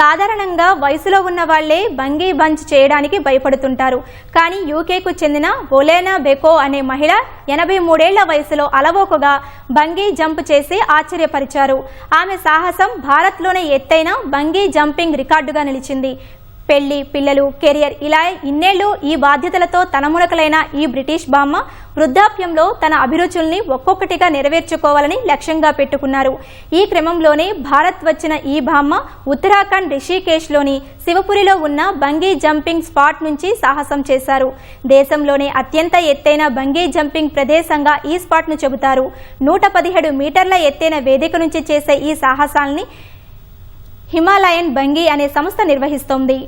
సాధారణంగా వయసులో ఉన్న వాళ్ళే బంగీ బంచ్ చేయడానికి భయపడుతుంటారు. కానీ యూకేకు చెందిన ఒలేనా బెకో అనే మహిళ ఎనభై మూడేళ్ళ వయసులో అలవోకగా బంగీ జంప్ చేసి ఆశ్చర్యపరిచారు. ఆమె సాహసం భారత్లోనే ఎత్తైన బంగీ జంపింగ్ రికార్డుగా నిలిచింది. పెళ్ళి పిల్లలు కెరియర్ ఇలా ఇన్నేళ్ళు ఈ బాధ్యతలతో తనమునకలైన ఈ బ్రిటిష్ బామ్మ వృద్ధాప్యంలో తన అభిరుచుల్ని ఒక్కొక్కటిగా నెరవేర్చుకోవాలని లక్ష్యంగా పెట్టుకున్నారు. ఈ క్రమంలోనే భారత్ వచ్చిన ఈ బామ్మ ఉత్తరాఖండ్ రిషికేశ్లోని శివపురిలో ఉన్న బంగీ జంపింగ్ స్పాట్ నుంచి సాహసం చేశారు. దేశంలోనే అత్యంత ఎత్తైన బంగీ జంపింగ్ ప్రదేశంగా ఈ స్పాట్ను చెబుతారు. నూట పదిహేడు మీటర్ల ఎత్తైన వేదిక నుంచి చేసే ఈ సాహసాల్ని హిమాలయన్ బంగీ అనే సంస్థ నిర్వహిస్తోంది.